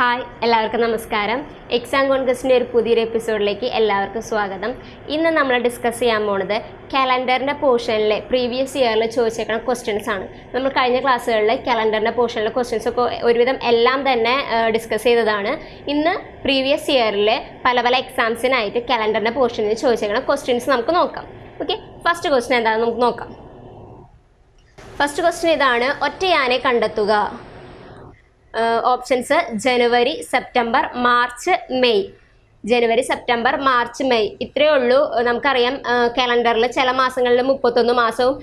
Hi എല്ലാവർക്കും നമസ്കാരം. Exam കോൺഗ്രസിന്റെ ഒരു പുതിയൊരു എപ്പിസോഡിലേക്ക് എല്ലാവർക്കും സ്വാഗതം. ഇന്ന് നമ്മൾ ഡിസ്കസ് ചെയ്യാൻ പോണത് കലണ്ടറിന്റെ പോർഷനിലെ പ്രീവിയസ് ഇയറിൽ ചോദിച്ചേക്കുന്ന ക്വസ്റ്റ്യൻസ് ആണ്. നമ്മൾ കഴിഞ്ഞ ക്ലാസ്സുകളിൽ കലണ്ടറിന്റെ പോർഷനിലെ ക്വസ്റ്റ്യൻസ് ഒക്കെ ഒരുവിധം എല്ലാം തന്നെ ഡിസ്കസ് ചെയ്തതാണ്. ഇന്ന് പ്രീവിയസ് ഇയറിൽ പല പല എക്സാംസിനായിട്ട് കലണ്ടറിന്റെ പോർഷനിൽ ചോദിച്ചേക്കുന്ന ക്വസ്റ്റ്യൻസ് നമുക്ക് നോക്കാം. ഓക്കെ ഫസ്റ്റ് ക്വസ്റ്റ്യൻ എന്താണെന്ന് നമുക്ക് നോക്കാം. ഫസ്റ്റ് ക്വസ്റ്റ്യൻ ഇതാണ് ഒറ്റയാനെ കണ്ടെത്തുക. ഓപ്ഷൻസ് ജനുവരി സെപ്റ്റംബർ മാർച്ച് മെയ്. ജനുവരി സെപ്റ്റംബർ മാർച്ച് മെയ്. ഇത്രയേ ഉള്ളൂ. നമുക്കറിയാം കലണ്ടറിൽ ചില മാസങ്ങളിൽ മുപ്പത്തൊന്ന് മാസവും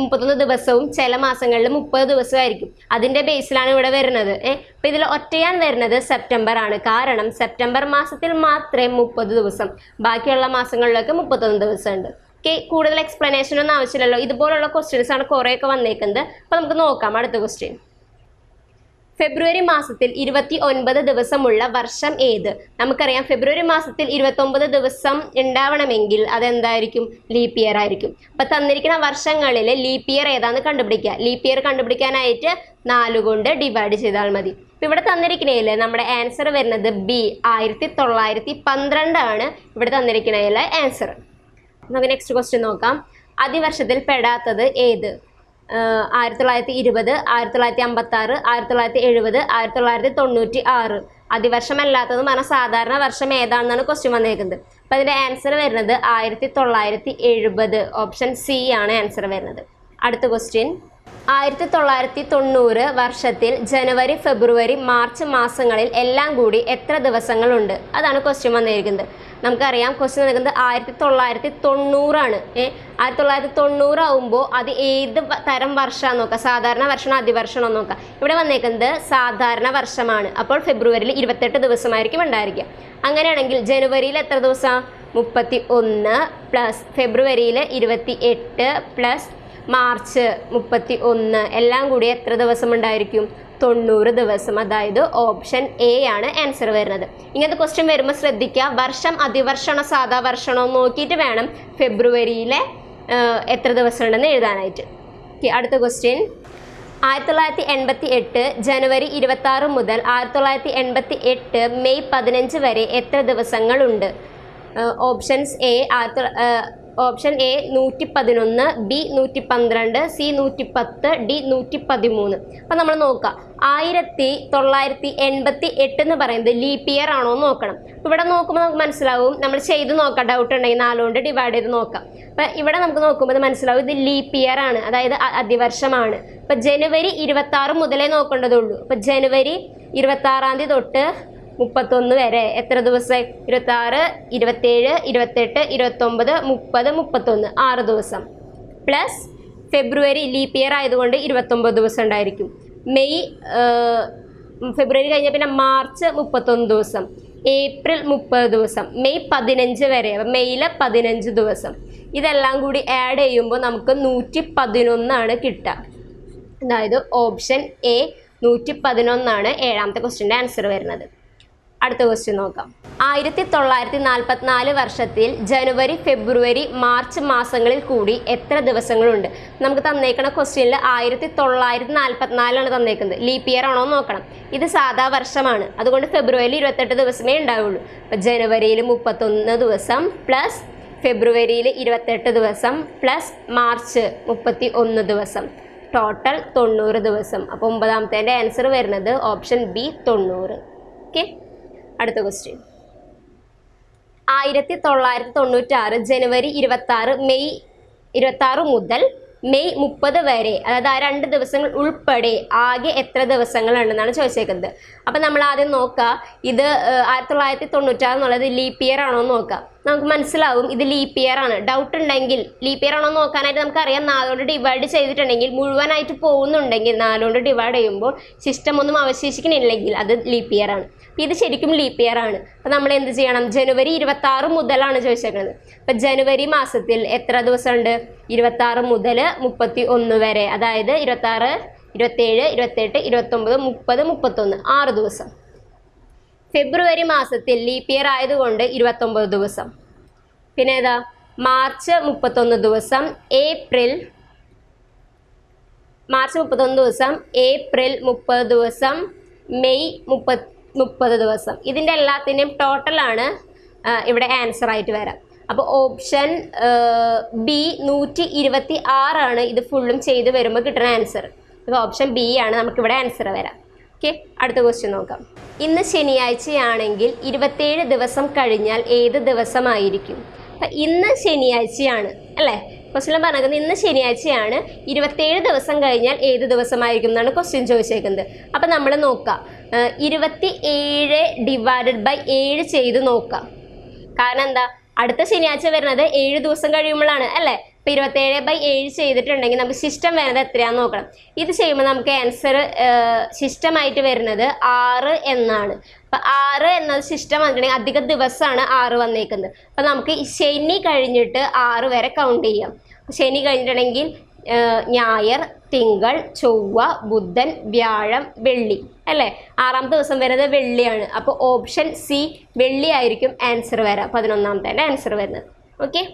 മുപ്പത്തൊന്ന് ദിവസവും ചില മാസങ്ങളിൽ മുപ്പത് ദിവസമായിരിക്കും അതിന്റെ ബേസിലാണ് ഇവിടെ വരുന്നത്. ഏഹ് അപ്പം ഇതിൽ ഒറ്റയാൻ വരുന്നത് സെപ്റ്റംബർ ആണ്. കാരണം സെപ്റ്റംബർ മാസത്തിൽ മാത്രമേ മുപ്പത് ദിവസം ബാക്കിയുള്ള മാസങ്ങളിലൊക്കെ മുപ്പത്തൊന്ന് ദിവസമുണ്ട്. ഓക്കെ കൂടുതൽ എക്സ്പ്ലനേഷൻ ഒന്നും ആവശ്യമില്ലല്ലോ. ഇതുപോലുള്ള ക്വസ്റ്റ്യൻസ് ആണ് കുറേയൊക്കെ വന്നേക്കുന്നത്. അപ്പോൾ നമുക്ക് നോക്കാം. അടുത്ത ക്വസ്റ്റ്യൻ ഫെബ്രുവരി മാസത്തിൽ ഇരുപത്തി ഒൻപത് ദിവസമുള്ള വർഷം ഏത്? നമുക്കറിയാം ഫെബ്രുവരി മാസത്തിൽ ഇരുപത്തൊമ്പത് ദിവസം ഉണ്ടാവണമെങ്കിൽ അതെന്തായിരിക്കും? ലീപ് ഇയർ ആയിരിക്കും. അപ്പം തന്നിരിക്കുന്ന വർഷങ്ങളിൽ ലീപ് ഇയർ ഏതാന്ന് കണ്ടുപിടിക്കുക. ലീപ് ഇയർ കണ്ടുപിടിക്കാനായിട്ട് നാല് കൊണ്ട് ഡിവൈഡ് ചെയ്താൽ മതി. ഇപ്പൊ ഇവിടെ തന്നിരിക്കുന്നതിൽ നമ്മുടെ ആൻസർ വരുന്നത് ബി. ആയിരത്തി തൊള്ളായിരത്തി പന്ത്രണ്ടാണ് ഇവിടെ തന്നിരിക്കുന്നതിലെ ആൻസർ. നമുക്ക് നെക്സ്റ്റ് ക്വസ്റ്റ്യൻ നോക്കാം. അതിവർഷത്തിൽ പെടാത്തത് ഏത്? ആയിരത്തി തൊള്ളായിരത്തി ഇരുപത് ആയിരത്തി തൊള്ളായിരത്തി അമ്പത്തി ആറ് ആയിരത്തി തൊള്ളായിരത്തി എഴുപത് ആയിരത്തി തൊള്ളായിരത്തി തൊണ്ണൂറ്റി ആറ് അതിവർഷമല്ലാത്തത് പറഞ്ഞാൽ സാധാരണ വർഷം ഏതാണെന്നാണ് ക്വസ്റ്റ്യൻ വന്നേക്കുന്നത്. അപ്പം അതിന്റെ ആൻസർ വരുന്നത് ആയിരത്തി തൊള്ളായിരത്തി എഴുപത് ഓപ്ഷൻ സി ആണ് ആൻസർ വരുന്നത്. അടുത്ത ക്വസ്റ്റ്യൻ ആയിരത്തി തൊള്ളായിരത്തി തൊണ്ണൂറ് വർഷത്തിൽ ജനുവരി ഫെബ്രുവരി മാർച്ച് മാസങ്ങളിൽ എല്ലാം കൂടി എത്ര ദിവസങ്ങളുണ്ട്? അതാണ് ക്വസ്റ്റ്യൻ വന്നിരിക്കുന്നത് നമുക്കറിയാം ക്വസ്റ്റ്യൻ നൽകുന്നത് ആയിരത്തി തൊള്ളായിരത്തി തൊണ്ണൂറാണ് ഏ ആയിരത്തി തൊള്ളായിരത്തി തൊണ്ണൂറാവുമ്പോൾ അത് ഏത് തരം വർഷമാണെന്ന് നോക്കുക സാധാരണ വർഷമാണോ അതിവർഷമാണോ നോക്കുക ഇവിടെ വന്നേക്കുന്നത് സാധാരണ വർഷമാണ്. അപ്പോൾ ഫെബ്രുവരിയിൽ ഇരുപത്തെട്ട് ദിവസമായിരിക്കും ഉണ്ടായിരിക്കുക. അങ്ങനെയാണെങ്കിൽ ജനുവരിയിൽ എത്ര ദിവസമാണ് മുപ്പത്തി ഒന്ന് പ്ലസ് ഫെബ്രുവരിയിൽ ഇരുപത്തി എട്ട് പ്ലസ് മാർച്ച് മുപ്പത്തി ഒന്ന് എല്ലാം കൂടി എത്ര ദിവസം ഉണ്ടായിരിക്കും? തൊണ്ണൂറ് ദിവസം അതായത് ഓപ്ഷൻ എ ആണ് ആൻസർ വരുന്നത്. ഇങ്ങനത്തെ ക്വസ്റ്റ്യൻ വരുമ്പോൾ ശ്രദ്ധിക്കുക വർഷം അതിവർഷണോ സാധാ വർഷണോ നോക്കിയിട്ട് വേണം ഫെബ്രുവരിയിലെ എത്ര ദിവസമുണ്ടെന്ന് എഴുതാനായിട്ട്. ഓക്കെ അടുത്ത ക്വസ്റ്റ്യൻ ആയിരത്തി തൊള്ളായിരത്തി എൺപത്തി എട്ട് ജനുവരി ഇരുപത്തി ആറ് മുതൽ ആയിരത്തി തൊള്ളായിരത്തി എൺപത്തി എട്ട് മെയ് പതിനഞ്ച് വരെ എത്ര ദിവസങ്ങളുണ്ട്? ഓപ്ഷൻസ് എ ആയിരത്തി ഓപ്ഷൻ എ നൂറ്റി പതിനൊന്ന് ബി നൂറ്റി പന്ത്രണ്ട് സി നൂറ്റി പത്ത് ഡി നൂറ്റി പതിമൂന്ന് അപ്പം നമ്മൾ നോക്കുക ആയിരത്തി തൊള്ളായിരത്തി എൺപത്തി എട്ട് എന്ന് പറയുന്നത് ലീപ് ഇയർ ആണോ എന്ന് നോക്കണം. ഇവിടെ നോക്കുമ്പോൾ നമുക്ക് മനസ്സിലാവും. നമ്മൾ ചെയ്ത് നോക്കാം. ഡൗട്ട് ഉണ്ടെങ്കിൽ നാലുകൊണ്ട് ഡിവൈഡ് ചെയ്ത് നോക്കാം. അപ്പം ഇവിടെ നമുക്ക് നോക്കുമ്പോൾ മനസ്സിലാവും. ഇത് ലീപ് ഇയർ ആണ്. അതായത് അതിവർഷമാണ്. അപ്പം ജനുവരി ഇരുപത്തി ആറ് മുതലേ നോക്കേണ്ടതുള്ളൂ അപ്പം ജനുവരി ഇരുപത്തി ആറാം തീയതി തൊട്ട് മുപ്പത്തൊന്ന് വരെ. എത്ര ദിവസം? ഇരുപത്താറ് ഇരുപത്തേഴ് ഇരുപത്തെട്ട് ഇരുപത്തൊമ്പത് മുപ്പത് മുപ്പത്തൊന്ന്. ആറ് ദിവസം. പ്ലസ് ഫെബ്രുവരി ലീപ്പ് ഇയർ ആയതുകൊണ്ട് ഇരുപത്തൊമ്പത് ദിവസം ഉണ്ടായിരിക്കും. മെയ് ഫെബ്രുവരി കഴിഞ്ഞ പിന്നെ മാർച്ച് മുപ്പത്തൊന്ന് ദിവസം. ഏപ്രിൽ മുപ്പത് ദിവസം. മെയ് പതിനഞ്ച് വരെ. അപ്പം മെയ്യിലെ പതിനഞ്ച് ദിവസം. ഇതെല്ലാം കൂടി ആഡ് ചെയ്യുമ്പോൾ നമുക്ക് നൂറ്റി പതിനൊന്നാണ് കിട്ടുക. അതായത് ഓപ്ഷൻ എ നൂറ്റി പതിനൊന്നാണ് ഏഴാമത്തെ ക്വസ്റ്റിന്റെ ആൻസർ വരുന്നത്. അടുത്ത ക്വസ്റ്റ്യൻ നോക്കാം. ആയിരത്തി തൊള്ളായിരത്തി നാൽപ്പത്തിനാല് വർഷത്തിൽ ജനുവരി ഫെബ്രുവരി മാർച്ച് മാസങ്ങളിൽ കൂടി എത്ര ദിവസങ്ങളുണ്ട്? നമുക്ക് തന്നേക്കണ ക്വസ്റ്റ്യനിൽ ആയിരത്തി തൊള്ളായിരത്തി നാൽപ്പത്തിനാലാണ് തന്നേക്കുന്നത്. ലീപ്പ് ഇയർ ആണോ നോക്കണം. ഇത് സാധാ വർഷമാണ്. അതുകൊണ്ട് ഫെബ്രുവരിയിൽ ഇരുപത്തെട്ട് ദിവസമേ ഉണ്ടാവുള്ളൂ. അപ്പം ജനുവരിയിൽ മുപ്പത്തൊന്ന് ദിവസം പ്ലസ് ഫെബ്രുവരിയിൽ ഇരുപത്തെട്ട് ദിവസം പ്ലസ് മാർച്ച് മുപ്പത്തി ഒന്ന് ദിവസം. ടോട്ടൽ തൊണ്ണൂറ് ദിവസം. അപ്പോൾ ഒമ്പതാമത്തെ ആൻസർ വരുന്നത് ഓപ്ഷൻ ബി തൊണ്ണൂറ്. ഓക്കെ അടുത്ത ക്വസ്റ്റ്യൻ ആയിരത്തി തൊള്ളായിരത്തി തൊണ്ണൂറ്റാറ് ജനുവരി ഇരുപത്തി ആറ് മെയ് ഇരുപത്തി ആറ് മുതൽ മെയ് മുപ്പത് വരെ അതായത് ആ രണ്ട് ദിവസങ്ങൾ ഉൾപ്പെടെ ആകെ എത്ര ദിവസങ്ങളുണ്ടെന്നാണ് ചോദിച്ചേക്കുന്നത്. അപ്പം നമ്മൾ ആദ്യം നോക്കുക ഇത് ആയിരത്തി തൊള്ളായിരത്തി തൊണ്ണൂറ്റാറ് എന്നുള്ളത് ലീപ് ഇയർ ആണോ എന്ന് നോക്കാം. നമുക്ക് മനസ്സിലാവും ഇത് ലീപ് ഇയർ ആണ്. ഡൗട്ട് ഉണ്ടെങ്കിൽ ലീപ് ഇയർ ആണോ നോക്കാനായിട്ട് നമുക്കറിയാം. നാലുകൊണ്ട് ഡിവൈഡ് ചെയ്തിട്ടുണ്ടെങ്കിൽ മുഴുവനായിട്ട് പോകുന്നുണ്ടെങ്കിൽ നാലുകൊണ്ട് ഡിവൈഡ് ചെയ്യുമ്പോൾ സിസ്റ്റം ഒന്നും അവശേഷിക്കുന്നില്ലെങ്കിൽ അത് ലീപ് ഇയർ ആണ്. ഇത് ശരിക്കും ലീപ്പ് ഇയർ ആണ്. അപ്പം നമ്മൾ എന്ത് ചെയ്യണം? ജനുവരി ഇരുപത്തി ആറ് മുതലാണ് ചോദിച്ചേക്കുന്നത് അപ്പോൾ ജനുവരി മാസത്തിൽ എത്ര ദിവസമുണ്ട്? ഇരുപത്തി ആറ് മുതൽ മുപ്പത്തി ഒന്ന് വരെ. അതായത് ഇരുപത്തി ആറ് ഇരുപത്തേഴ് ഇരുപത്തെട്ട് ഇരുപത്തൊമ്പത് മുപ്പത് മുപ്പത്തൊന്ന്. ആറ് ദിവസം. ഫെബ്രുവരി മാസത്തിൽ ലീപ്പ് ഇയർ ആയതുകൊണ്ട് ഇരുപത്തൊമ്പത് ദിവസം. പിന്നെ ഏതാ? മാർച്ച് മുപ്പത്തൊന്ന് ദിവസം ഏപ്രിൽ മാർച്ച് മുപ്പത്തൊന്ന് ദിവസം ഏപ്രിൽ മുപ്പത് ദിവസം മെയ് മുപ്പത് മുപ്പത് ദിവസം. ഇതിന്റെ എല്ലാത്തിന്റെയും ടോട്ടലാണ് ഇവിടെ ആൻസർ ആയിട്ട് വരാം. അപ്പോൾ ഓപ്ഷൻ ബി നൂറ്റി ഇരുപത്തി ആറാണ് ഇത് ഫുള്ളും ചെയ്ത് വരുമ്പോൾ കിട്ടുന്ന ആൻസർ അപ്പോൾ ഓപ്ഷൻ ബി ആണ് നമുക്കിവിടെ ആൻസർ വരാം. ഓക്കെ അടുത്ത ക്വസ്റ്റ്യൻ നോക്കാം. ഇന്ന് ശനിയാഴ്ചയാണെങ്കിൽ ഇരുപത്തേഴ് ദിവസം കഴിഞ്ഞാൽ ഏത് ദിവസമായിരിക്കും? അപ്പം ഇന്ന് ശനിയാഴ്ചയാണ് അല്ലേ? ക്വസ്റ്റ്യൻ പറഞ്ഞേക്കുന്നത് ഇന്ന് ശനിയാഴ്ചയാണ്. ഇരുപത്തേഴ് ദിവസം കഴിഞ്ഞാൽ ഏത് ദിവസമായിരിക്കും എന്നാണ് ക്വസ്റ്റ്യൻ ചോദിച്ചേക്കുന്നത്. അപ്പം നമ്മൾ നോക്കാം. ഇരുപത്തി ഏഴ് ഡിവൈഡഡ് ബൈ ഏഴ് ചെയ്ത് നോക്കാം. കാരണം എന്താ? അടുത്ത ശനിയാഴ്ച വരുന്നത് ഏഴ് ദിവസം കഴിയുമ്പോഴാണ് അല്ലേ? ഇപ്പം ഇരുപത്തേഴ് ബൈ ഏഴ് ചെയ്തിട്ടുണ്ടെങ്കിൽ നമുക്ക് സിസ്റ്റം വരുന്നത് എത്രയാണെന്ന് നോക്കണം. ഇത് ചെയ്യുമ്പോൾ നമുക്ക് ആൻസർ സിസ്റ്റമായിട്ട് വരുന്നത് ആറ് എന്നാണ്. അപ്പം ആറ് എന്നത് സിസ്റ്റം വന്നിട്ടുണ്ടെങ്കിൽ അധിക ദിവസമാണ് ആറ് വന്നേക്കുന്നത്. അപ്പം നമുക്ക് ശനി കഴിഞ്ഞിട്ട് ആറ് വരെ കൗണ്ട് ചെയ്യാം. ശനി കഴിഞ്ഞിട്ടുണ്ടെങ്കിൽ ഞായർ തിങ്കൾ ചൊവ്വ ബുധൻ വ്യാഴം വെള്ളി. അല്ലേ? ആറാമത്തെ ദിവസം വരുന്നത് വെള്ളിയാണ്. അപ്പോൾ ഓപ്ഷൻ സി വെള്ളി ആയിരിക്കും ആൻസർ വരാം. പതിനൊന്നാമത്തെ ആൻസർ വരുന്നത്. ഓക്കെ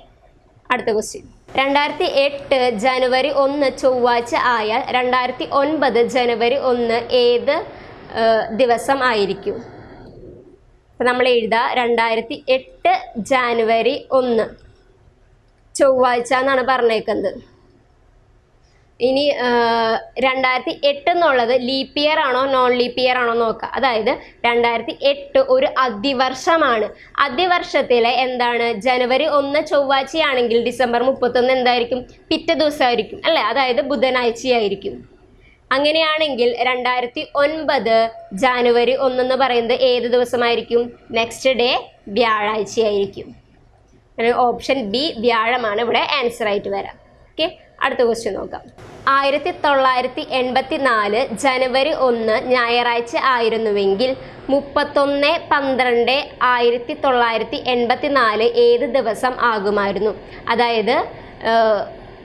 അടുത്ത ക്വസ്റ്റ്യൻ രണ്ടായിരത്തി എട്ട് ജനുവരി ഒന്ന് ചൊവ്വാഴ്ച ആയാൽ രണ്ടായിരത്തി ഒൻപത് ജനുവരി ഒന്ന് ഏത് ദിവസം ആയിരിക്കും? അപ്പം നമ്മൾ എഴുതുക രണ്ടായിരത്തി എട്ട് ജാനുവരി ഒന്ന്. ചൊവ്വാഴ്ച എന്നാണ് പറഞ്ഞേക്കുന്നത്. ഇനി രണ്ടായിരത്തി എട്ട് എന്നുള്ളത് ലീപ്പ് ഇയർ ആണോ നോൺ ലീപ്പ് ഇയർ ആണോ നോക്കുക അതായത് രണ്ടായിരത്തി എട്ട് ഒരു അതിവർഷമാണ്. അതിവർഷത്തിലെ എന്താണ്? ജനുവരി ഒന്ന് ചൊവ്വാഴ്ചയാണെങ്കിൽ ഡിസംബർ മുപ്പത്തൊന്ന് എന്തായിരിക്കും? പിറ്റേ ദിവസമായിരിക്കും അല്ലേ? അതായത് ബുധനാഴ്ചയായിരിക്കും. അങ്ങനെയാണെങ്കിൽ രണ്ടായിരത്തി ഒൻപത് ജാനുവരി ഒന്നെന്ന് പറയുന്നത് ഏത് ദിവസമായിരിക്കും? നെക്സ്റ്റ് ഡേ വ്യാഴാഴ്ചയായിരിക്കും. ഓപ്ഷൻ ബി വ്യാഴമാണ്. ഇവിടെ ആൻസർ ആയിട്ട് വരാം. ഓക്കെ അടുത്ത ക്വസ്റ്റ്യൻ നോക്കാം. ആയിരത്തി തൊള്ളായിരത്തി എൺപത്തി നാല് ജനുവരി ഒന്ന് ഞായറാഴ്ച ആയിരുന്നുവെങ്കിൽ മുപ്പത്തൊന്ന് പന്ത്രണ്ട് ആയിരത്തി തൊള്ളായിരത്തി എൺപത്തി നാല് ഏത് ദിവസം ആകുമായിരുന്നു? അതായത്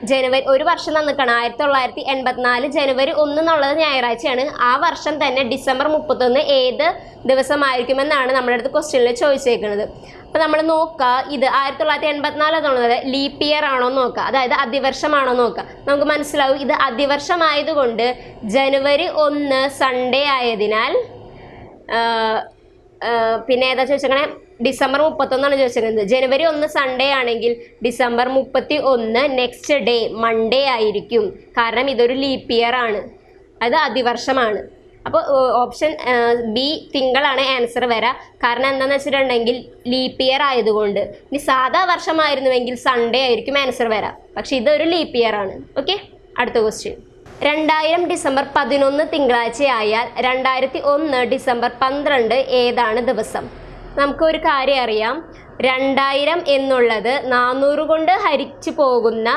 ജനുവരി ഒരു വർഷം നന്നിക്കണം ആയിരത്തി തൊള്ളായിരത്തി എൺപത്തിനാല് ജനുവരി ഒന്ന് എന്നുള്ളത് ഞായറാഴ്ചയാണ്. ആ വർഷം തന്നെ ഡിസംബർ മുപ്പത്തൊന്ന് ഏത് ദിവസമായിരിക്കുമെന്നാണ് നമ്മുടെ അടുത്ത് ക്വസ്റ്റ്യനിൽ ചോദിച്ചേക്കുന്നത്. അപ്പോൾ നമ്മൾ നോക്കുക ഇത് ആയിരത്തി തൊള്ളായിരത്തി എൺപത്തിനാല് എന്നുള്ളത് ലീപ് ഇയർ ആണോ നോക്കുക അതായത് അതിവർഷമാണോ നോക്ക. നോക്കുക നമുക്ക് മനസ്സിലാവും ഇത് അതിവർഷമായതുകൊണ്ട് ജനുവരി ഒന്ന് സൺഡേ ആയതിനാൽ പിന്നെ ഏതാ ചോദിച്ചേക്കണേ? ഡിസംബർ മുപ്പത്തൊന്നാണ് ചോദിച്ചിരിക്കുന്നത് ജനുവരി ഒന്ന് സൺഡേ ആണെങ്കിൽ ഡിസംബർ മുപ്പത്തി ഒന്ന് നെക്സ്റ്റ് ഡേ മൺഡേ ആയിരിക്കും. കാരണം ഇതൊരു ലീപ്പ് ഇയർ ആണ്. അത് അതിവർഷമാണ്. അപ്പോൾ ഓപ്ഷൻ ബി തിങ്കളാണ് ആൻസർ വരാം. കാരണം എന്താണെന്ന് വെച്ചിട്ടുണ്ടെങ്കിൽ ലീപ്പ് ഇയർ ആയതുകൊണ്ട്. ഇനി സാധാ വർഷമായിരുന്നുവെങ്കിൽ സൺഡേ ആയിരിക്കും ആൻസർ വരാം. പക്ഷെ ഇതൊരു ലീപ്പ് ഇയർ ആണ്. ഓക്കെ അടുത്ത ക്വസ്റ്റ്യൻ രണ്ടായിരം ഡിസംബർ പതിനൊന്ന് തിങ്കളാഴ്ചയായാൽ രണ്ടായിരത്തി ഒന്ന് ഡിസംബർ പന്ത്രണ്ട് ഏതാണ് ദിവസം? നമുക്കൊരു കാര്യം അറിയാം. രണ്ടായിരം എന്നുള്ളത് നാനൂറ് കൊണ്ട് ഹരിച്ചു പോകുന്ന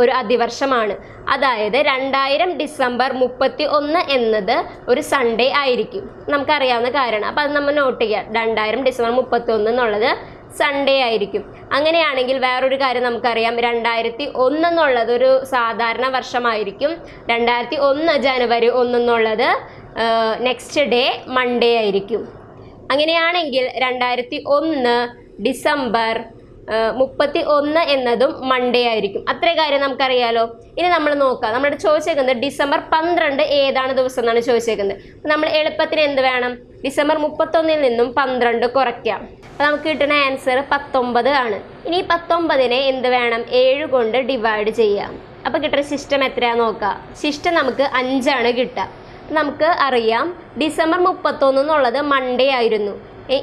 ഒരു അതിവർഷമാണ്. അതായത് രണ്ടായിരം ഡിസംബർ മുപ്പത്തി ഒന്ന് എന്നത് ഒരു സൺഡേ ആയിരിക്കും. നമുക്കറിയാവുന്ന കാര്യമാണ് അപ്പോൾ അത് നമ്മൾ നോട്ട് ചെയ്യുക രണ്ടായിരം ഡിസംബർ മുപ്പത്തി ഒന്ന് എന്നുള്ളത് സൺഡേ ആയിരിക്കും. അങ്ങനെയാണെങ്കിൽ വേറൊരു കാര്യം നമുക്കറിയാം. രണ്ടായിരത്തി ഒന്ന് എന്നുള്ളത് ഒരു സാധാരണ വർഷമായിരിക്കും. രണ്ടായിരത്തി ഒന്ന് ജനുവരി ഒന്നെന്നുള്ളത് നെക്സ്റ്റ് ഡേ മൺഡേ ആയിരിക്കും. അങ്ങനെയാണെങ്കിൽ രണ്ടായിരത്തി ഒന്ന് ഡിസംബർ മുപ്പത്തി ഒന്ന് എന്നതും മൺഡേ ആയിരിക്കും. അത്രേ കാര്യം നമുക്കറിയാലോ. ഇനി നമ്മൾ നോക്കാം. നമ്മൾ ചോദിച്ചേക്കുന്നത് ഡിസംബർ പന്ത്രണ്ട് ഏതാണ് ദിവസം എന്നാണ് ചോദിച്ചേക്കുന്നത്. നമ്മൾ എളുപ്പത്തിന് എന്ത് വേണം? ഡിസംബർ മുപ്പത്തൊന്നിൽ നിന്നും പന്ത്രണ്ട് കുറയ്ക്കാം. അപ്പോൾ നമുക്ക് കിട്ടുന്ന ആൻസർ പത്തൊമ്പത് ആണ്. ഇനി പത്തൊമ്പതിനെ എന്ത് വേണം? ഏഴ് കൊണ്ട് ഡിവൈഡ് ചെയ്യാം. അപ്പോൾ കിട്ടുന്ന ശിഷ്ടം എത്രയാണെന്ന് നോക്കാം. ശിഷ്ടം നമുക്ക് അഞ്ചാണ് കിട്ടുക. നമുക്ക് അറിയാം. ഡിസംബർ മുപ്പത്തൊന്ന് എന്നുള്ളത് മൺഡേ ആയിരുന്നു.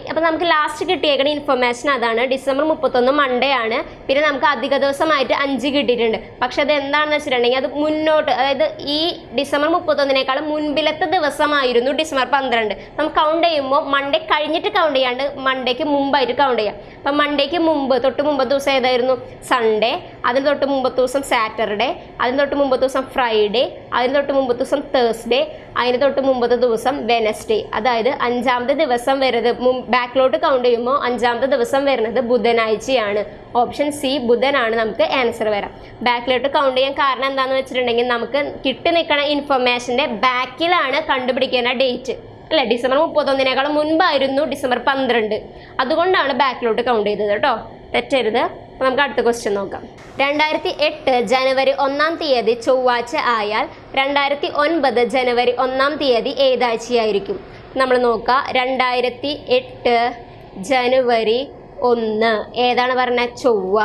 അപ്പം നമുക്ക് ലാസ്റ്റ് കിട്ടിയേക്കുന്ന ഇൻഫർമേഷൻ അതാണ്. ഡിസംബർ മുപ്പത്തൊന്ന് മൺഡേ ആണ്. പിന്നെ നമുക്ക് അധിക ദിവസമായിട്ട് അഞ്ച് കിട്ടിയിട്ടുണ്ട്. പക്ഷെ അത് എന്താണെന്ന് വെച്ചിട്ടുണ്ടെങ്കിൽ അത് മുന്നോട്ട് അതായത് ഈ ഡിസംബർ മുപ്പത്തൊന്നിനേക്കാളും മുൻപിലത്തെ ദിവസമായിരുന്നു ഡിസംബർ പന്ത്രണ്ട്. നമുക്ക് കൗണ്ട് ചെയ്യുമ്പോൾ മൺഡേ കഴിഞ്ഞിട്ട് കൗണ്ട് ചെയ്യാണ്ട് മൺഡേക്ക് മുമ്പായിട്ട് കൗണ്ട് ചെയ്യാം. അപ്പം മൺഡേക്ക് മുമ്പ് തൊട്ട് മുമ്പത്തെ ദിവസം ഏതായിരുന്നു? സൺഡേ അതിന് തൊട്ട് മുമ്പത്തെ ദിവസം സാറ്റർഡേ അതിന് തൊട്ട് മുമ്പത്തെ ദിവസം ഫ്രൈഡേ അതിന് തൊട്ട് മുമ്പത്തെ ദിവസം തേഴ്സ്ഡേ അതിന് തൊട്ട് മുമ്പത്തെ ദിവസം വെനസ്ഡേ അതായത് അഞ്ചാമത്തെ ദിവസം വരുന്നത് ബാക്കിലോട്ട് കൗണ്ട് ചെയ്യുമ്പോൾ അഞ്ചാമത്തെ ദിവസം വരുന്നത് ബുധനാഴ്ചയാണ്. ഓപ്ഷൻ സി ബുധനാണ്. നമുക്ക് ആൻസർ വരാം. ബാക്കിലോട്ട് കൗണ്ട് ചെയ്യാൻ കാരണം എന്താണെന്ന് വെച്ചിട്ടുണ്ടെങ്കിൽ നമുക്ക് കിട്ടി നിൽക്കുന്ന ഇൻഫർമേഷന്റെ ബാക്കിലാണ് കണ്ടുപിടിക്കുന്ന ഡേറ്റ് അല്ലേ? ഡിസംബർ മുപ്പത്തൊന്നിനേക്കാളും മുൻപായിരുന്നു ഡിസംബർ പന്ത്രണ്ട്. അതുകൊണ്ടാണ് ബാക്കിലോട്ട് കൗണ്ട് ചെയ്തത് കേട്ടോ. തെറ്റരുത്. നമുക്ക് അടുത്ത ക്വസ്റ്റ്യൻ നോക്കാം. രണ്ടായിരത്തി എട്ട് ജനുവരി ഒന്നാം തീയതി ചൊവ്വാഴ്ച ആയാൽ രണ്ടായിരത്തി ഒൻപത് ജനുവരി ഒന്നാം തീയതി ഏതാഴ്ചയായിരിക്കും? നമ്മൾ നോക്കുക രണ്ടായിരത്തി എട്ട് ജനുവരി ഒന്ന്. ഏതാണ് പറഞ്ഞ? ചൊവ്വ.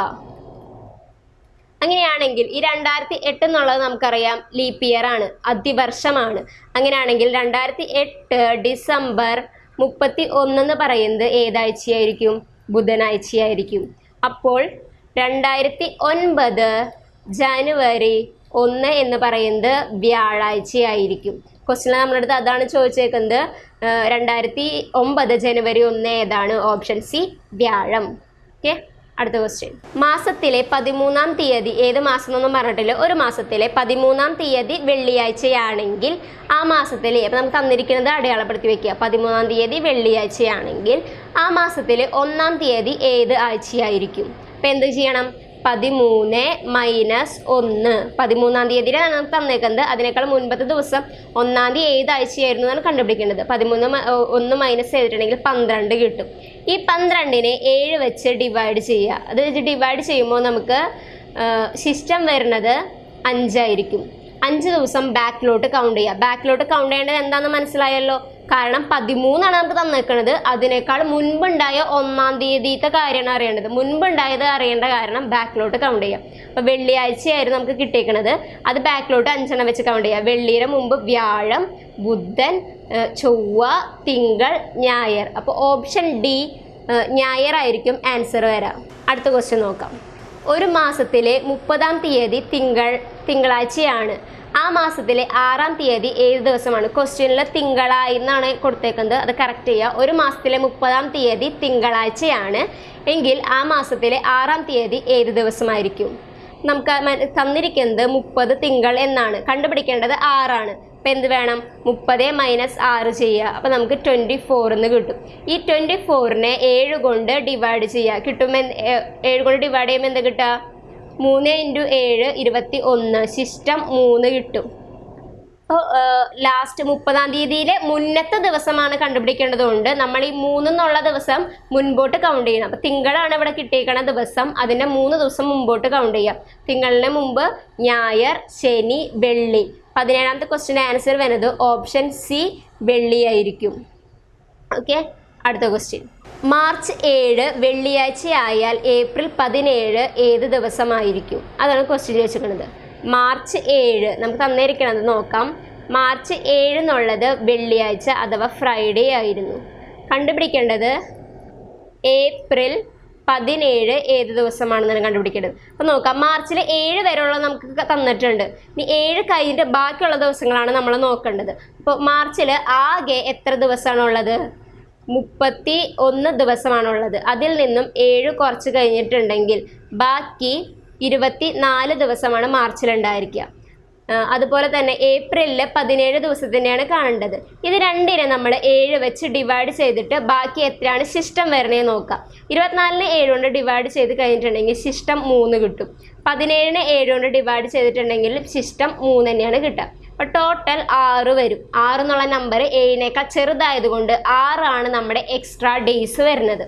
അങ്ങനെയാണെങ്കിൽ ഈ രണ്ടായിരത്തി എട്ട് എന്നുള്ളത് നമുക്കറിയാം ലീപ് ഇയർ ആണ്. അതിവർഷമാണ്. അങ്ങനെയാണെങ്കിൽ രണ്ടായിരത്തി എട്ട് ഡിസംബർ മുപ്പത്തി ഒന്നെന്ന് പറയുന്നത് ഏതാഴ്ചയായിരിക്കും? ബുധനാഴ്ചയായിരിക്കും. അപ്പോൾ രണ്ടായിരത്തി ഒൻപത് ജനുവരി ഒന്ന് എന്ന് പറയുന്നത് വ്യാഴാഴ്ചയായിരിക്കും. ക്വസ്റ്റിനെ നമ്മുടെ അടുത്ത് അതാണ് ചോദിച്ചേക്കുന്നത്. രണ്ടായിരത്തി ഒമ്പത് ജനുവരി ഒന്ന് ഏതാണ് ഓപ്ഷൻ സി വ്യാഴം. ഓക്കെ അടുത്ത ക്വസ്റ്റ്യൻ മാസത്തിലെ പതിമൂന്നാം തീയതി ഏത് മാസം എന്നൊന്നും പറഞ്ഞിട്ടില്ല ഒരു മാസത്തിലെ പതിമൂന്നാം തീയതി വെള്ളിയാഴ്ചയാണെങ്കിൽ ആ മാസത്തിലെ അപ്പം നമുക്ക് തന്നിരിക്കുന്നത് അടയാളപ്പെടുത്തി വെക്കുക. പതിമൂന്നാം തീയതി വെള്ളിയാഴ്ചയാണെങ്കിൽ ആ മാസത്തിലെ ഒന്നാം തീയതി ഏത് ആഴ്ചയായിരിക്കും? അപ്പം എന്ത് ചെയ്യണം? പതിമൂന്ന് മൈനസ് ഒന്ന്. പതിമൂന്നാം തീയതിയിലാണ് തന്നേക്കുന്നത്. അതിനേക്കാൾ മുൻപത്തെ ദിവസം ഒന്നാം തീയതി ഏത് ആഴ്ചയായിരുന്നു എന്നാണ് കണ്ടുപിടിക്കേണ്ടത്. പതിമൂന്ന് ഒന്ന് മൈനസ് ചെയ്തിട്ടുണ്ടെങ്കിൽ പന്ത്രണ്ട് കിട്ടും. ഈ പന്ത്രണ്ടിനെ ഏഴ് വെച്ച് ഡിവൈഡ് ചെയ്യുക. അത് വെച്ച് ഡിവൈഡ് ചെയ്യുമ്പോൾ നമുക്ക് സിസ്റ്റം വരുന്നത് അഞ്ചായിരിക്കും. അഞ്ച് ദിവസം ബാക്കിലോട്ട് കൗണ്ട് ചെയ്യുക. ബാക്കിലോട്ട് കൗണ്ട് ചെയ്യേണ്ടത് എന്താണെന്ന് മനസ്സിലായല്ലോ? കാരണം പതിമൂന്നാണ് നമുക്ക് തന്നേക്കണത്. അതിനേക്കാൾ മുൻപുണ്ടായ ഒന്നാം തീയതിത്തെ കാര്യമാണ് അറിയേണ്ടത്. മുൻപുണ്ടായത് അറിയേണ്ട കാരണം ബാക്കിലോട്ട് കൗണ്ട് ചെയ്യാം. അപ്പോൾ വെള്ളിയാഴ്ചയായിരുന്നു നമുക്ക് കിട്ടിയേക്കണത്. അത് ബാക്കിലോട്ട് അഞ്ചെണ്ണം വെച്ച് കൗണ്ട് ചെയ്യാം. വെള്ളിയുടെ മുമ്പ് വ്യാഴം ബുധൻ ചൊവ്വ തിങ്കൾ ഞായർ. അപ്പോൾ ഓപ്ഷൻ ഡി ഞായറായിരിക്കും ആൻസർ വരാം. അടുത്ത ക്വസ്റ്റ്യൻ നോക്കാം. ഒരു മാസത്തിലെ മുപ്പതാം തീയതി തിങ്കൾ തിങ്കളാഴ്ചയാണ്. ആ മാസത്തിലെ ആറാം തീയതി ഏത് ദിവസമാണ്. ക്വസ്റ്റ്യനിൽ തിങ്കളായി എന്നാണ് കൊടുത്തേക്കുന്നത്. അത് കറക്റ്റ് ചെയ്യുക ഒരു മാസത്തിലെ മുപ്പതാം തീയതി തിങ്കളാഴ്ചയാണ്. എങ്കിൽ ആ മാസത്തിലെ ആറാം തീയതി ഏത് ദിവസമായിരിക്കും. നമുക്ക് തന്നിരിക്കുന്നത് മുപ്പത് തിങ്കൾ എന്നാണ്. കണ്ടുപിടിക്കേണ്ടത് ആറാണ്. അപ്പം എന്ത് വേണം? മുപ്പത് മൈനസ് ആറ് ചെയ്യുക അപ്പം നമുക്ക് ട്വന്റി ഫോറിന്ന് കിട്ടും. ഈ ട്വന്റി ഫോറിനെ ഏഴ് കൊണ്ട് ഡിവൈഡ് ചെയ്യുക കിട്ടുമ്പോൾ ഏഴ് കൊണ്ട് ഡിവൈഡ് ചെയ്യുമ്പോൾ എന്താ കിട്ടുക? മൂന്ന് ഇന്റു ഏഴ് ഇരുപത്തി ഒന്ന്. ശിഷ്ടം മൂന്ന് കിട്ടും. അപ്പോൾ ലാസ്റ്റ് മുപ്പതാം തീയതിയിലെ മുന്നത്തെ ദിവസമാണ് കണ്ടുപിടിക്കേണ്ടതുകൊണ്ട് നമ്മൾ ഈ മൂന്നെന്നുള്ള ദിവസം മുൻപോട്ട് കൗണ്ട് ചെയ്യണം. അപ്പോൾ തിങ്കളാണ് ഇവിടെ കിട്ടിയേക്കണ ദിവസം. അതിന്റെ മൂന്ന് ദിവസം മുമ്പോട്ട് കൗണ്ട് ചെയ്യാം. തിങ്കളിന് മുമ്പ് ഞായർ ശനി വെള്ളി. പതിനേഴാമത്തെ ക്വസ്റ്റിന്റെ ആൻസർ വരുന്നത് ഓപ്ഷൻ സി വെള്ളിയായിരിക്കും ഓക്കെ അടുത്ത ക്വസ്റ്റ്യൻ മാർച്ച് ഏഴ് വെള്ളിയാഴ്ചയായാൽ ഏപ്രിൽ പതിനേഴ് ഏത് ദിവസമായിരിക്കും? അതാണ് ക്വസ്റ്റ്യൻ ചോദിച്ചിരിക്കുന്നത് മാർച്ച് ഏഴ് നമുക്ക് തന്നിരിക്കണത് നോക്കാം. മാർച്ച് ഏഴ് എന്നുള്ളത് വെള്ളിയാഴ്ച അഥവാ ഫ്രൈഡേ ആയിരുന്നു. കണ്ടുപിടിക്കേണ്ടത് ഏപ്രിൽ പതിനേഴ് ഏത് ദിവസമാണെന്നാണ് കണ്ടുപിടിക്കേണ്ടത്. അപ്പോൾ നോക്കാം മാർച്ചിൽ ഏഴ് വരെയുള്ള നമുക്ക് തന്നിട്ടുണ്ട്. ഇനി ഏഴ് കഴിഞ്ഞിട്ട് ബാക്കിയുള്ള ദിവസങ്ങളാണ് നമ്മൾ നോക്കേണ്ടത്. അപ്പോൾ മാർച്ചിൽ ആകെ എത്ര ദിവസമാണുള്ളത്? മുപ്പത്തി ഒന്ന് ദിവസമാണുള്ളത്. അതിൽ നിന്നും ഏഴ് കുറച്ച് കഴിഞ്ഞിട്ടുണ്ടെങ്കിൽ ബാക്കി ഇരുപത്തി നാല് ദിവസമാണ് മാർച്ചിലുണ്ടായിരിക്കുക. അതുപോലെ തന്നെ ഏപ്രിലിൽ പതിനേഴ് ദിവസത്തിന്റെയാണ് കാണേണ്ടത്. ഇത് രണ്ടിനെ നമ്മൾ ഏഴ് വെച്ച് ഡിവൈഡ് ചെയ്തിട്ട് ബാക്കി എത്രയാണ് ശിഷ്ടം വരണേ നോക്കാം. ഇരുപത്തിനാലിന് ഏഴ് കൊണ്ട് ഡിവൈഡ് ചെയ്ത് കഴിഞ്ഞിട്ടുണ്ടെങ്കിൽ ശിഷ്ടം മൂന്ന് കിട്ടും. പതിനേഴിന് ഏഴ് കൊണ്ട് ഡിവൈഡ് ചെയ്തിട്ടുണ്ടെങ്കിൽ ശിഷ്ടം മൂന്ന് തന്നെയാണ് കിട്ടുക. അപ്പോൾ ടോട്ടൽ ആറ് വരും. ആറ് എന്നുള്ള നമ്പർ ഏഴിനേക്കാൾ ചെറുതായതുകൊണ്ട് ആറാണ് നമ്മുടെ എക്സ്ട്രാ ഡേയ്സ് വരുന്നത്.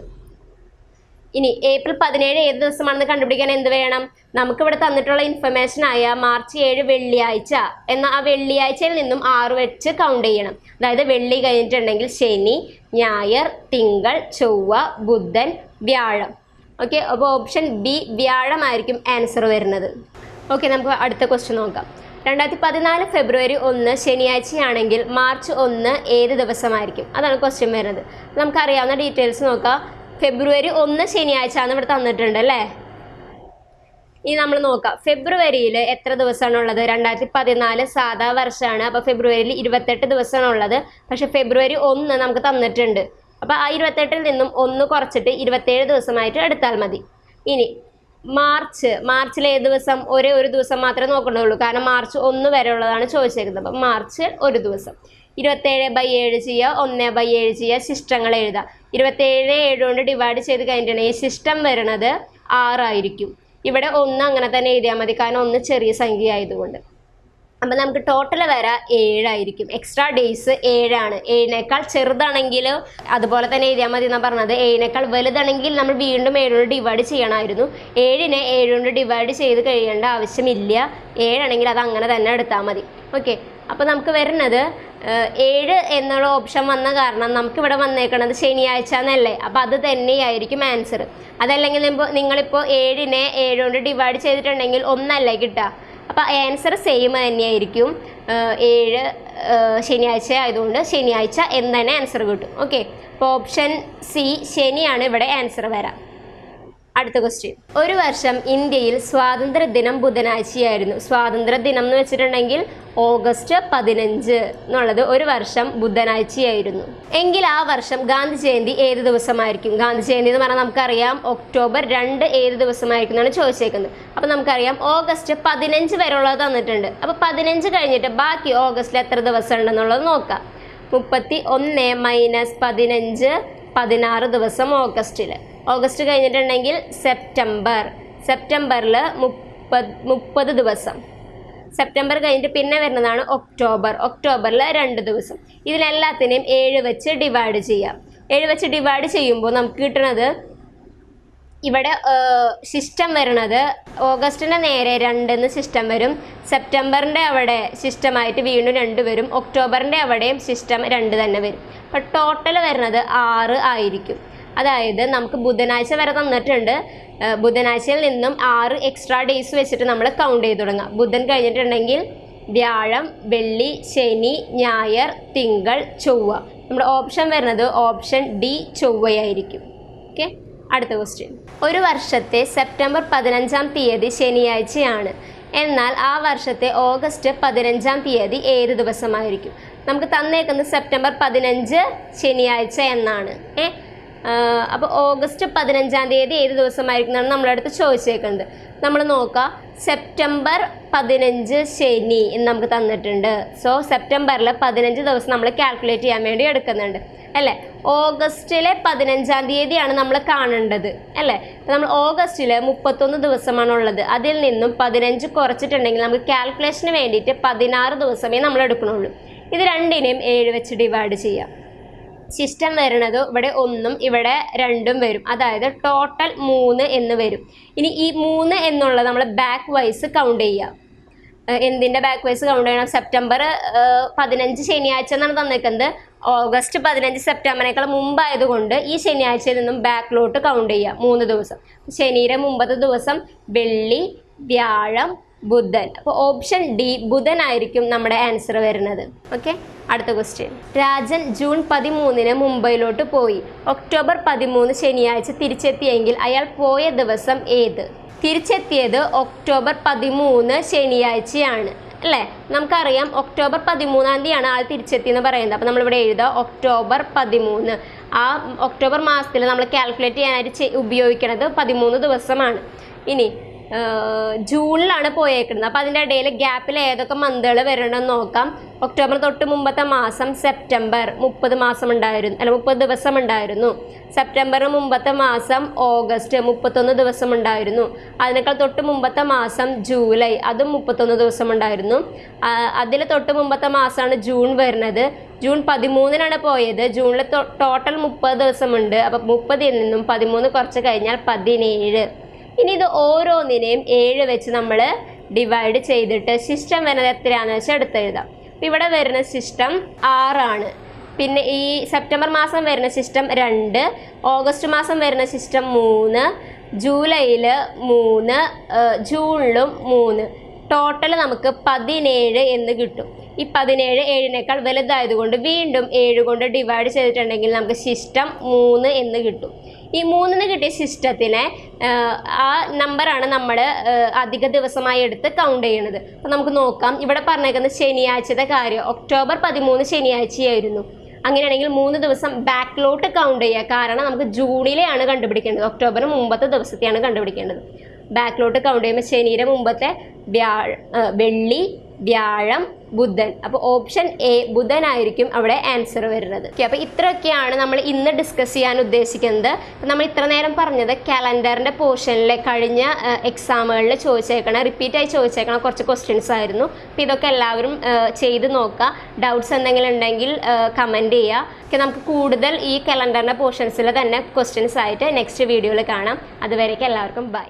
ഇനി ഏപ്രിൽ പതിനേഴ് ഏത് ദിവസമാണെന്ന് കണ്ടുപിടിക്കാൻ എന്ത് വേണം? നമുക്കിവിടെ തന്നിട്ടുള്ള ഇൻഫർമേഷൻ ആയ മാർച്ച് ഏഴ് വെള്ളിയാഴ്ച എന്ന ആ വെള്ളിയാഴ്ചയിൽ നിന്നും ആറ് വെച്ച് കൗണ്ട് ചെയ്യണം. അതായത് വെള്ളി കഴിഞ്ഞിട്ടുണ്ടെങ്കിൽ ശനി ഞായർ തിങ്കൾ ചൊവ്വ ബുധൻ വ്യാഴം. ഓക്കെ അപ്പോൾ ഓപ്ഷൻ ബി വ്യാഴമായിരിക്കും ആൻസർ വരുന്നത്. ഓക്കെ നമുക്ക് അടുത്ത ക്വസ്റ്റ്യൻ നോക്കാം. രണ്ടായിരത്തി പതിനാല് ഫെബ്രുവരി ഒന്ന് ശനിയാഴ്ചയാണെങ്കിൽ മാർച്ച് ഒന്ന് ഏത് ദിവസമായിരിക്കും? അതാണ് ക്വസ്റ്റ്യൻ വരുന്നത്. നമുക്കറിയാവുന്ന ഡീറ്റെയിൽസ് നോക്കാം. ഫെബ്രുവരി ഒന്ന് ശനിയാഴ്ച ആണ് ഇവിടെ തന്നിട്ടുണ്ട് അല്ലേ? ഇനി നമ്മൾ നോക്കാം. ഫെബ്രുവരിയിൽ എത്ര ദിവസമാണ് ഉള്ളത് രണ്ടായിരത്തി പതിനാല് സാധാ വർഷമാണ്. അപ്പോൾ ഫെബ്രുവരിയിൽ ഇരുപത്തെട്ട് ദിവസമാണ് ഉള്ളത് പക്ഷേ ഫെബ്രുവരി ഒന്ന് നമുക്ക് തന്നിട്ടുണ്ട്. അപ്പോൾ ആ ഇരുപത്തെട്ടിൽ നിന്നും ഒന്ന് കുറച്ചിട്ട് ഇരുപത്തേഴ് ദിവസമായിട്ട് എടുത്താൽ മതി. ഇനി മാർച്ച് മാർച്ചിലെ ഏത് ദിവസം? ഒരേ ഒരു ദിവസം മാത്രമേ നോക്കണ്ടുള്ളൂ കാരണം മാർച്ച് ഒന്ന് വരെ ഉള്ളതാണ് ചോദിച്ചേക്കുന്നത്. അപ്പം മാർച്ച് ഒരു ദിവസം. ഇരുപത്തേഴ് ബൈ ഏഴ് ചെയ്യുക ഒന്ന് ബൈ ഏഴ് ചെയ്യുക ശിഷ്ടങ്ങൾ എഴുതുക. ഇരുപത്തേഴ് ഏഴ് കൊണ്ട് ഡിവൈഡ് ചെയ്ത് കഴിഞ്ഞിട്ടുണ്ടെങ്കിൽ ശിഷ്ടം വരുന്നത് ആറായിരിക്കും. ഇവിടെ ഒന്ന് അങ്ങനെ തന്നെ എഴുതിയാൽ മതി. കാരണം ഒന്ന് ചെറിയ സംഖ്യ ആയതുകൊണ്ട് അപ്പം നമുക്ക് ടോട്ടൽ വര ഏഴായിരിക്കും. എക്സ്ട്രാ ഡേയ്സ് ഏഴാണ്. ഏഴിനേക്കാൾ ചെറുതാണെങ്കിൽ അതുപോലെ തന്നെ എഴുതിയാൽ മതി എന്നാണ് പറഞ്ഞത്. ഏഴിനേക്കാൾ വലുതാണെങ്കിൽ നമ്മൾ വീണ്ടും ഏഴുകൊണ്ട് ഡിവൈഡ് ചെയ്യണമായിരുന്നു. ഏഴിനെ ഏഴുകൊണ്ട് ഡിവൈഡ് ചെയ്ത് കഴിയേണ്ട ആവശ്യമില്ല. ഏഴാണെങ്കിൽ അത് അങ്ങനെ തന്നെ എടുത്താൽ മതി. ഓക്കെ അപ്പോൾ നമുക്ക് വരുന്നത് ഏഴ് എന്നുള്ള ഓപ്ഷൻ വന്ന കാരണം നമുക്കിവിടെ വന്നേക്കണത് ശനിയാഴ്ച എന്നല്ലേ? അപ്പോൾ അത് തന്നെയായിരിക്കും ആൻസർ അതല്ലെങ്കിൽ നിങ്ങളിപ്പോൾ ഏഴിനെ ഏഴുകൊണ്ട് ഡിവൈഡ് ചെയ്തിട്ടുണ്ടെങ്കിൽ ഒന്നല്ലേ കിട്ടുക? അപ്പോൾ ആൻസർ സെയിം തന്നെയായിരിക്കും. ഏഴ് ശനിയാഴ്ച ആയതുകൊണ്ട് ശനിയാഴ്ച എന്ന് തന്നെ ആൻസർ കിട്ടും. ഓക്കെ അപ്പോൾ ഓപ്ഷൻ സി ശനിയാണ് ഇവിടെ ആൻസർ വരാം. അടുത്ത ക്വസ്റ്റ്യൻ ഒരു വർഷം ഇന്ത്യയിൽ സ്വാതന്ത്ര്യ ദിനം ബുധനാഴ്ചയായിരുന്നു. സ്വാതന്ത്ര്യ ദിനം എന്ന് വെച്ചിട്ടുണ്ടെങ്കിൽ ഓഗസ്റ്റ് പതിനഞ്ച് എന്നുള്ളത് ഒരു വർഷം ബുധനാഴ്ചയായിരുന്നു. എങ്കിൽ ആ വർഷം ഗാന്ധി ജയന്തി ഏത് ദിവസമായിരിക്കും? ഗാന്ധി ജയന്തി എന്ന് പറഞ്ഞാൽ നമുക്കറിയാം ഒക്ടോബർ രണ്ട് ഏത് ദിവസമായിരിക്കും എന്നാണ് ചോദിച്ചേക്കുന്നത്. അപ്പോൾ നമുക്കറിയാം ഓഗസ്റ്റ് പതിനഞ്ച് വരെ തന്നിട്ടുണ്ട്. അപ്പോൾ പതിനഞ്ച് കഴിഞ്ഞിട്ട് ബാക്കി ഓഗസ്റ്റിൽ എത്ര ദിവസം ഉണ്ടെന്നുള്ളത് നോക്കാം. മുപ്പത്തി ഒന്ന് മൈനസ് പതിനഞ്ച് പതിനാറ് ദിവസം ഓഗസ്റ്റിൽ ഓഗസ്റ്റ് കഴിഞ്ഞിട്ടുണ്ടെങ്കിൽ സെപ്റ്റംബർ. സെപ്റ്റംബറിൽ മുപ്പത് മുപ്പത് ദിവസം. സെപ്റ്റംബർ കഴിഞ്ഞിട്ട് പിന്നെ വരുന്നതാണ് ഒക്ടോബർ. ഒക്ടോബറിൽ രണ്ട് ദിവസം. ഇതിലെല്ലാത്തിനെയും ഏഴ് വെച്ച് ഡിവൈഡ് ചെയ്യാം. ഏഴ് വെച്ച് ഡിവൈഡ് ചെയ്യുമ്പോൾ നമുക്ക് കിട്ടുന്നത് ഇവിടെ സിസ്റ്റം വരുന്നത് ഓഗസ്റ്റിന്റെ നേരെ രണ്ടെന്ന് സിസ്റ്റം വരും. സെപ്റ്റംബറിന്റെ അവിടെ സിസ്റ്റമായിട്ട് വീണ്ടും രണ്ട് വരും. ഒക്ടോബറിന്റെ അവിടെയും സിസ്റ്റം രണ്ട് തന്നെ വരും. അപ്പോൾ ടോട്ടൽ വരുന്നത് ആറ് ആയിരിക്കും. അതായത് നമുക്ക് ബുധനാഴ്ച വരെ തന്നിട്ടുണ്ട്. ബുധനാഴ്ചയിൽ നിന്നും ആറ് എക്സ്ട്രാ ഡേയ്സ് വെച്ചിട്ട് നമ്മൾ കൗണ്ട് ചെയ്ത് തുടങ്ങാം. ബുധൻ കഴിഞ്ഞിട്ടുണ്ടെങ്കിൽ വ്യാഴം വെള്ളി ശനി ഞായർ തിങ്കൾ ചൊവ്വ. നമ്മുടെ ഓപ്ഷൻ വരുന്നത് ഓപ്ഷൻ ഡി ചൊവ്വയായിരിക്കും. ഓക്കെ അടുത്ത ക്വസ്റ്റ്യൻ ഒരു വർഷത്തെ സെപ്റ്റംബർ പതിനഞ്ചാം തീയതി ശനിയാഴ്ചയാണ്. എന്നാൽ ആ വർഷത്തെ ഓഗസ്റ്റ് പതിനഞ്ചാം തീയതി ഏത് ദിവസമായിരിക്കും? നമുക്ക് തന്നേക്കുന്നത് സെപ്റ്റംബർ പതിനഞ്ച് ശനിയാഴ്ച എന്നാണ്. ഏ അപ്പോൾ ഓഗസ്റ്റ് പതിനഞ്ചാം തീയതി ഏത് ദിവസമായിരിക്കും എന്നാണ് നമ്മളടുത്ത് ചോദിച്ചേക്കുന്നത്. നമ്മൾ നോക്കാം. സെപ്റ്റംബർ പതിനഞ്ച് ശനി എന്ന് നമുക്ക് തന്നിട്ടുണ്ട്. സോ സെപ്റ്റംബറിൽ പതിനഞ്ച് ദിവസം നമ്മൾ കാൽക്കുലേറ്റ് ചെയ്യാൻ വേണ്ടി എടുക്കുന്നുണ്ട്. അല്ലേ? ഓഗസ്റ്റിലെ പതിനഞ്ചാം തീയതിയാണ് നമ്മൾ കാണേണ്ടത്. അല്ലേ? അപ്പോൾ നമ്മൾ ഓഗസ്റ്റിൽ മുപ്പത്തൊന്ന് ദിവസമാണ് ഉള്ളത് അതിൽ നിന്നും പതിനഞ്ച് കുറച്ചിട്ടുണ്ടെങ്കിൽ നമുക്ക് കാൽക്കുലേഷന് വേണ്ടിയിട്ട് പതിനാറ് ദിവസമേ നമ്മൾ എടുക്കണുള്ളൂ. ഇത് രണ്ടിനെയും ഏഴ് വെച്ച് ഡിവൈഡ് ചെയ്യാം. സിസ്റ്റം വരുന്നത് ഇവിടെ ഒന്നും ഇവിടെ രണ്ടും വരും. അതായത് ടോട്ടൽ മൂന്ന് എന്ന് വരും. ഇനി ഈ മൂന്ന് എന്നുള്ളത് നമ്മൾ ബാക്ക് വൈസ് കൗണ്ട് ചെയ്യുക. എന്തിന്റെ ബാക്ക് വൈസ് കൗണ്ട് ചെയ്യണം? സെപ്റ്റംബർ പതിനഞ്ച് ശനിയാഴ്ച എന്നാണ് തന്നേക്കുന്നത്. ഓഗസ്റ്റ് പതിനഞ്ച് സെപ്റ്റംബറിനേക്കാൾ മുമ്പായതുകൊണ്ട് ഈ ശനിയാഴ്ചയിൽ നിന്നും ബാക്കിലോട്ട് കൗണ്ട് ചെയ്യുക. മൂന്ന് ദിവസം. ശനിയുടെ മുമ്പത്തെ ദിവസം വെള്ളി വ്യാഴം ബുധൻ. അപ്പോൾ ഓപ്ഷൻ ഡി ബുധനായിരിക്കും നമ്മുടെ ആൻസർ വരുന്നത്. ഓക്കെ അടുത്ത ക്വസ്റ്റ്യൻ രാജൻ ജൂൺ പതിമൂന്നിന് മുംബൈയിലോട്ട് പോയി. ഒക്ടോബർ പതിമൂന്ന് ശനിയാഴ്ച തിരിച്ചെത്തിയെങ്കിൽ അയാൾ പോയ ദിവസം ഏത്? തിരിച്ചെത്തിയത് ഒക്ടോബർ പതിമൂന്ന് ശനിയാഴ്ചയാണ്. അല്ലേ? നമുക്കറിയാം ഒക്ടോബർ പതിമൂന്നാം തീയതിയാണ് ആൾ തിരിച്ചെത്തിയെന്ന് പറയുന്നത്. അപ്പോൾ നമ്മളിവിടെ എഴുതുക ഒക്ടോബർ പതിമൂന്ന്. ആ ഒക്ടോബർ മാസത്തിൽ നമ്മൾ കാൽക്കുലേറ്റ് ചെയ്യാനായിട്ട് ഉപയോഗിക്കുന്നത് പതിമൂന്ന് ദിവസമാണ്. ഇനി ജൂണിലാണ് പോയേക്കുന്നത്. അപ്പോൾ അതിന്റെ ഇടയിൽ ഗ്യാപ്പിൽ ഏതൊക്കെ മന്തുകൾ വരണമെന്ന് നോക്കാം. ഒക്ടോബർ തൊട്ട് മുമ്പത്തെ മാസം സെപ്റ്റംബർ മുപ്പത് മാസം ഉണ്ടായിരുന്നു അല്ല മുപ്പത് ദിവസം ഉണ്ടായിരുന്നു സെപ്റ്റംബറിന് മുമ്പത്തെ മാസം ഓഗസ്റ്റ് മുപ്പത്തൊന്ന് ദിവസം ഉണ്ടായിരുന്നു അതിനേക്കാൾ തൊട്ട് മുമ്പത്തെ മാസം ജൂലൈ അതും മുപ്പത്തൊന്ന് ദിവസം ഉണ്ടായിരുന്നു അതിൽ തൊട്ട് മുമ്പത്തെ മാസമാണ് ജൂൺ വരുന്നത്. ജൂൺ പതിമൂന്നിനാണ് പോയത്. ജൂണിൽ ടോട്ടൽ മുപ്പത് ദിവസമുണ്ട്. അപ്പം മുപ്പതിൽ നിന്നും പതിമൂന്ന് കുറച്ച് കഴിഞ്ഞാൽ പതിനേഴ്. ഇനി ഇത് ഓരോന്നിനെയും ഏഴ് വെച്ച് നമ്മൾ ഡിവൈഡ് ചെയ്തിട്ട് ശിഷ്ടം വരുന്നത് എത്രയാണെന്ന് വെച്ചാൽ എടുത്തെഴുതാം അപ്പം ഇവിടെ വരുന്ന സിസ്റ്റം ആറാണ്. പിന്നെ ഈ സെപ്റ്റംബർ മാസം വരുന്ന ശിഷ്ടം രണ്ട് ഓഗസ്റ്റ് മാസം വരുന്ന ശിഷ്ടം മൂന്ന് ജൂലൈയിൽ മൂന്ന് ജൂണിലും മൂന്ന്. ടോട്ടൽ നമുക്ക് പതിനേഴ് എന്ന് കിട്ടും. ഈ പതിനേഴ് ഏഴിനേക്കാൾ വലുതായതുകൊണ്ട് വീണ്ടും ഏഴ് കൊണ്ട് ഡിവൈഡ് ചെയ്തിട്ടുണ്ടെങ്കിൽ നമുക്ക് ശിഷ്ടം മൂന്ന് എന്ന് കിട്ടും. ഈ മൂന്നിന് കിട്ടിയ സിസ്റ്റത്തിനെ ആ നമ്പറാണ് നമ്മൾ അധിക ദിവസമായി എടുത്ത് കൗണ്ട് ചെയ്യണത് അപ്പം നമുക്ക് നോക്കാം. ഇവിടെ പറഞ്ഞേക്കുന്നത് ശനിയാഴ്ചത്തെ കാര്യം. ഒക്ടോബർ പതിമൂന്ന് ശനിയാഴ്ചയായിരുന്നു. അങ്ങനെയാണെങ്കിൽ മൂന്ന് ദിവസം ബാക്കിലോട്ട് കൗണ്ട് ചെയ്യുക. കാരണം നമുക്ക് ജൂണിലെയാണ് കണ്ടുപിടിക്കേണ്ടത്. ഒക്ടോബർ മുമ്പത്തെ ദിവസത്തെയാണ് കണ്ടുപിടിക്കേണ്ടത്. ബാക്കിലോട്ട് കൗണ്ട് ചെയ്യുമ്പോൾ ശനിയുടെ മുമ്പത്തെ വ്യാഴ വെള്ളി വ്യാഴം ബുധൻ. അപ്പോൾ ഓപ്ഷൻ എ ബുധനായിരിക്കും അവിടെ ആൻസർ വരുന്നത്. ഓക്കെ അപ്പോൾ ഇത്രയൊക്കെയാണ് നമ്മൾ ഇന്ന് ഡിസ്കസ് ചെയ്യാൻ ഉദ്ദേശിക്കുന്നത്. നമ്മൾ ഇത്ര നേരം പറഞ്ഞത് കലണ്ടറിന്റെ പോർഷനിലെ കഴിഞ്ഞ എക്സാമുകളിൽ ചോദിച്ചേക്കണ റിപ്പീറ്റ് ആയി ചോദിച്ചേക്കണ കുറച്ച് ക്വസ്റ്റ്യൻസ് ആയിരുന്നു. അപ്പോൾ ഇതൊക്കെ എല്ലാവരും ചെയ്ത് നോക്കുക. ഡൗട്ട്സ് എന്തെങ്കിലും ഉണ്ടെങ്കിൽ കമന്റ് ചെയ്യുക. നമുക്ക് കൂടുതൽ ഈ കലണ്ടറിന്റെ പോർഷൻസിൽ തന്നെ ക്വസ്റ്റ്യൻസ് ആയിട്ട് നെക്സ്റ്റ് വീഡിയോയിൽ കാണാം. അതുവരേക്കും എല്ലാവർക്കും ബൈ